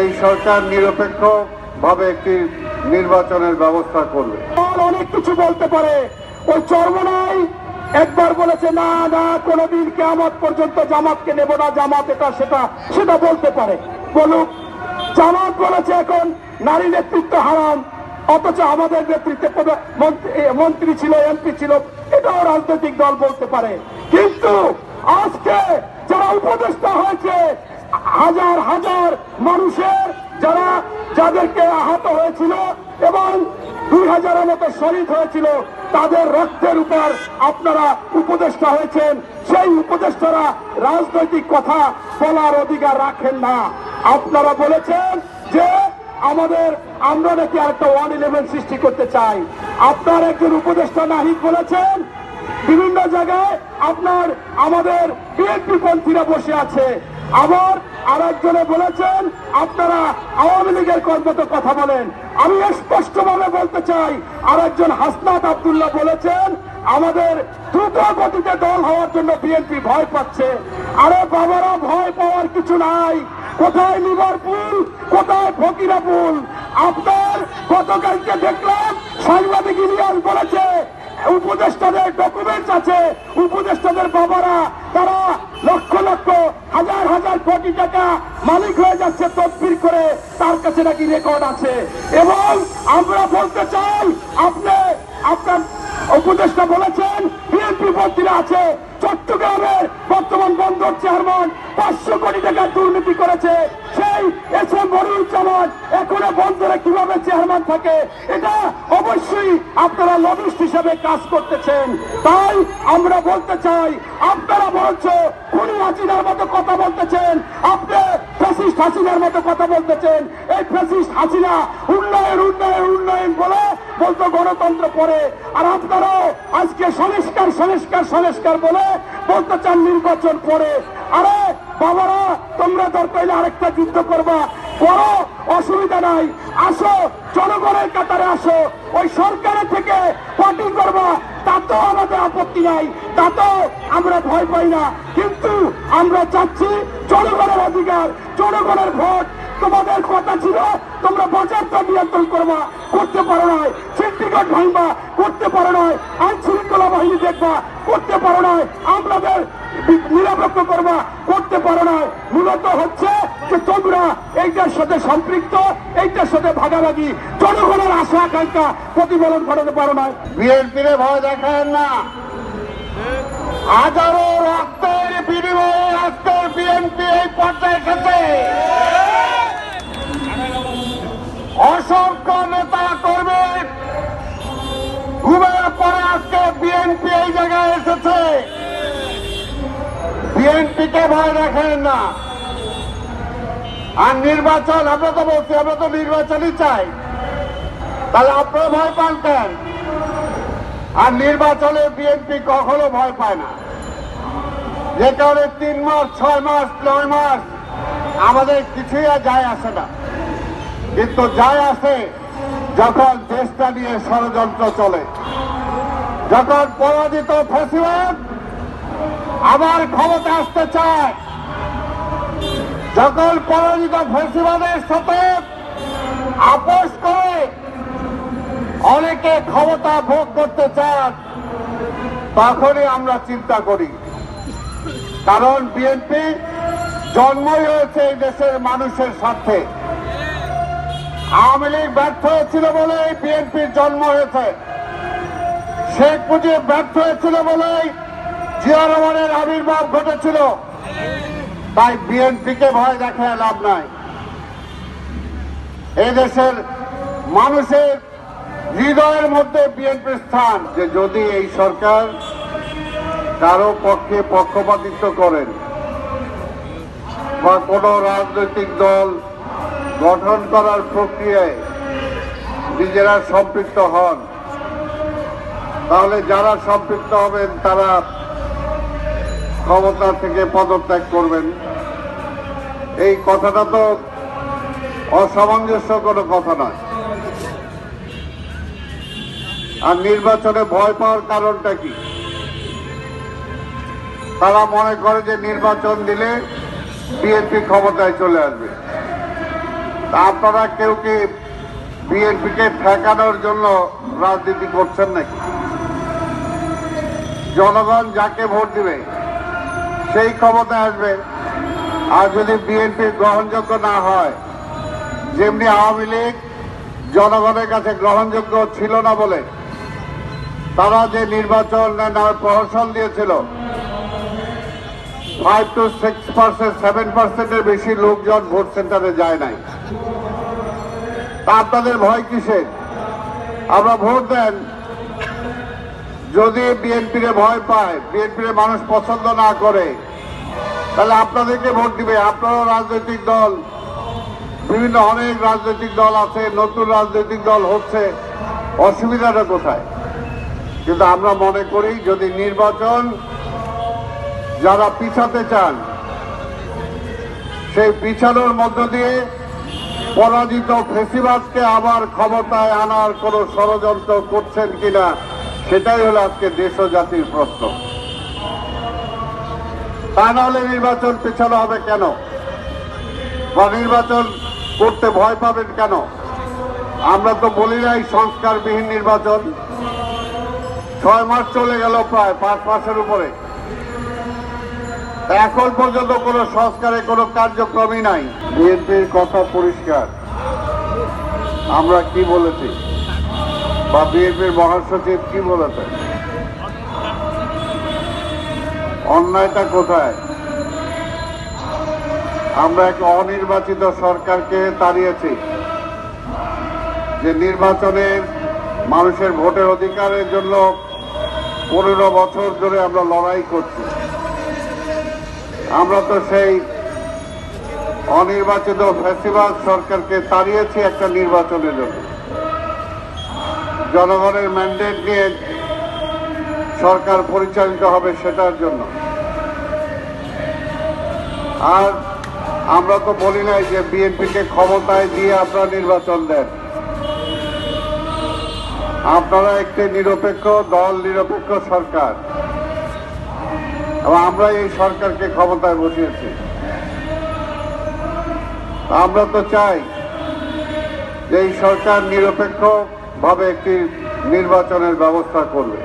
এই সরকার নিরপেক্ষ ভাবে একটি নির্বাচনের ব্যবস্থা করবে। অনেক কিছু বলতে পারে। ওই চর্মনাই একবার বলেছে, না না, কোনোদিন কেমত পর্যন্ত জামাতকে নেব না, জামাত এটা, সেটা সেটা বলতে পারে। বলুক, জামাত বলেছে এখন নারী নেতৃত্ব হারাম, অথচ আমাদের নেতৃত্বে মন্ত্রী ছিল, এমপি ছিল, এটাও রাজনৈতিক দল বলতে পারে। কিন্তু আজকে যারা উপদেষ্টা হয়েছে হাজার হাজার মানুষের যারা যাদেরকে আহত হয়েছিল এবং দুই হাজারের মতো শহীদ হয়েছিল, তাদের রক্তের উপর আপনারা উপদেষ্টা হয়েছেন। সেই উপদেষ্টারা রাজনৈতিক কথা বলার অধিকার রাখেন না। আপনারা বলেছেন যে আমাদের, আমরা নাকি আরেকটা ওয়ান ইলেভেন সৃষ্টি করতে চাই। আপনার একজন উপদেষ্টা নাহিদ বলেছেন, বিভিন্ন জায়গায় আপনার, আমাদের বিএনপি পন্থীরা বসে আছে। আবার আর একজনে বলেছেন, আপনারা আওয়ামী লীগের কর্মত কথা বলেন। আমি স্পষ্টভাবে বলতে চাই আর একজন হাসনাত আবদুল্লাহ বলেছেন, আমাদের দ্রুত গতিতে দল হওয়ার জন্য বিএনপি ভয় পাচ্ছে। আরে বাবারা, ভয় পাওয়ার কিছু নাই। কোথায় লিভারপুল কোথায় ফকিরাপুল? আপনার গতকালকে দেখলাম, সাংবাদিক ইলিয়াস বলেছে, উপদেষ্টাদের ডকুমেন্টস আছে। উপদেষ্টাদের বাবারা, তারা লক্ষ লক্ষ হাজার হাজার কোটি টাকা মালিক হয়ে যাচ্ছে তদবির করে তার কাছে নাকি রেকর্ড আছে। এবং আমরা বলতে চাই, আপনি, আপনার উপদেষ্টা বলেছেন বিএনপি মন্ত্রীরা আছে, চট্টগ্রামের বর্তমান বন্দর চেয়ারম্যান পাঁচশো কোটি টাকা দুর্নীতি করেছে। সেই এস এম মনিরুজ্জামান এখনও বন্দরে কীভাবে চেয়ারম্যান থাকে, এটা অবশ্যই আপনারা লবিস্ট হিসেবে কাজ করতেছেন। তাই আমরা বলতে চাই, আপনারা বলছ খুনি হাসিনার মতো কথা বলতেছেন, আপনি ফ্যাসিস্ট হাসিনার মতো কথা বলতেছেন। এই ফ্যাসিস্ট হাসিনা উন্নয়ন উন্নয়ন উন্নয়ন বলে বলতো গণতন্ত্র পরে। আর আপনারাও আজকে সংস্কার সংস্কার সংস্কার বলে বলতে চান নির্বাচন পরে। আরে বাবারা, তোমরা দরকার আরেকটা যুদ্ধ করবা। বড় অসুবিধা নাই। আসো, জনগণের কাতারে আসো। ওই সরকারের থেকে পার্টি করবা। তাতেও আমাদের আপত্তি নাই। তাতেও আমরা ভয় পাই না। কিন্তু আমরা চাচ্ছি জনগণের অধিকার, জনগণের ভোট। তোমাদের কথা ছিল, তোমরা বাজারটা নিয়ন্ত্রণ করবা, করতে পারো নয় সিন্ডিকেট ভাঙবা, করতে পারো নয় আইন শৃঙ্খলা বাহিনী দেখবা, করতে পারো নয় আমাদের নিরাপত্তা করবা, করতে পারো নয় মূলত হচ্ছে যে তোমরা এইটার সাথে সম্পৃক্ত, এইটার সাথে ভাগাভাগি, জনগণের আশা, আকাঙ্ক্ষা প্রতিফলন ঘটাতে পারো নয় বিএনপির ভয় দেখায় না। হাজারো রক্তের বিনিময়ে আজকে বিএনপি এই পর্যায়ে এসেছে। অসংখ্য নেতা কর্মী ঘুমের পরে আজকে বিএনপি এই জায়গায় এসেছে। বিএনপিকে ভয় রাখেন না। আর নির্বাচন, আমরা তো বলছি, আমরা তো নির্বাচনই চাই। তাহলে আপনারা ভয় পান কেন? আর নির্বাচনে বিএনপি কখনো ভয় পায় না। যে কারণে তিন মাস, ছয় মাস, নয় মাস আমাদের কিছুই আর যায় আসে না। কিন্তু যায় আসে যখন দেশটা নিয়ে ষড়যন্ত্র চলে। যখন পরাজিত ফেসিবাদ আবার ক্ষমতা আসতে চায় যখন পরাজিত ফেসিবাদের সাথে আপোষ করে অনেকে ক্ষমতা ভোগ করতে চান, তখনই আমরা চিন্তা করি। কারণ বিএনপি জন্মই হয়েছে এই দেশের মানুষের স্বার্থে। আওয়ামী লীগ ব্যর্থ হয়েছিল বলেই বিএনপির জন্ম হয়েছে। শেখ মুজিব ব্যর্থ হয়েছিল বলেই জিয়া রহমানের আবির্ভাব ঘটেছিল। তাই বিএনপিকে ভয় দেখায় লাভ নাই। এই দেশের মানুষের হৃদয়ের মধ্যে বিএনপির স্থান যে যদি এই সরকার কারও পক্ষে পক্ষপাতিত্ব করেন বা কোনো রাজনৈতিক দল গঠন করার প্রক্রিয়ায় নিজেরা সম্পৃক্ত হন, তাহলে যারা সম্পৃক্ত হবেন তারা ক্ষমতা থেকে পদত্যাগ করবেন। এই কথাটা তো অসামঞ্জস্য কোনো কথা নয়। আর নির্বাচনে ভয় পাওয়ার কারণটা কি? তারা মনে করে যে নির্বাচন দিলে বিএনপি ক্ষমতায় চলে আসবে। আপনারা কেউ কি বিএনপিকে ঠেকানোর জন্য রাজনীতি করছেন নাকি? জনগণ যাকে ভোট দিবে সেই ক্ষমতায় আসবে। আর যদি বিএনপি গ্রহণযোগ্য না হয়, যেমনি আওয়ামী লীগ জনগণের কাছে গ্রহণযোগ্য ছিল না বলে, তারা যে নির্বাচন প্রহসন দিয়েছিল five two six percent seven পার্সেন্টের বেশি লোকজন ভোট সেন্টারে যায় নাই। তা আপনাদের ভয় কিসের? আমরা ভোট দেন। যদি বিএনপির ভয় পায়, বিএনপির মানুষ পছন্দ না করে তাহলে আপনাদেরকে ভোট দিবে। আপনারও রাজনৈতিক দল। বিভিন্ন অনেক রাজনৈতিক দল আছে, নতুন রাজনৈতিক দল হচ্ছে। অসুবিধাটা কোথায়? কিন্তু আমরা মনে করি, যদি নির্বাচন যারা পিছাতে চান, সেই পিছানোর মধ্য দিয়ে পরাজিত ফেসিবাদকে আবার ক্ষমতায় আনার কোন ষড়যন্ত্র করছেন কিনা, সেটাই হলো আজকে দেশ জাতির প্রশ্ন। তা নাহলে নির্বাচন পেছানো হবে কেন? বা নির্বাচন করতে ভয় পাবেন কেন? আমরা তো বলি নাই সংস্কারবিহীন নির্বাচন। ছয় মাস চলে গেল প্রায়, পাঁচ মাসের উপরে। এখন পর্যন্ত কোনো সংস্কারে কোনো কার্যক্রমই নাই। বিএনপির কথা পরিষ্কার। আমরা কি বলেছি? বা বিএনপির মহাসচিব কি বলেছেন? অন্যায়টা কোথায়? আমরা এক অনির্বাচিত সরকারকে তাড়িয়েছি যে নির্বাচনের মানুষের ভোটের অধিকারের জন্য পনেরো বছর ধরে আমরা লড়াই করছি। আমরা তো সেই অনির্বাচিত ফ্যাসিবাদ সরকারকে তাড়িয়েছি একটা নির্বাচনের জন্য। জনগণের ম্যান্ডেট নিয়ে সরকার পরিচালিত হবে সেটার জন্য। আর আমরা তো বলি নাই যে বিএনপিকে ক্ষমতায় দিয়ে আপনারা নির্বাচন দেন। আপনারা একটি নিরপেক্ষ দল, নিরপেক্ষ সরকার। এবং আমরা এই সরকারকে ক্ষমতায় বসিয়েছি। আমরা তো চাই যে এই সরকার নিরপেক্ষ ভাবে একটি নির্বাচনের ব্যবস্থা করবে।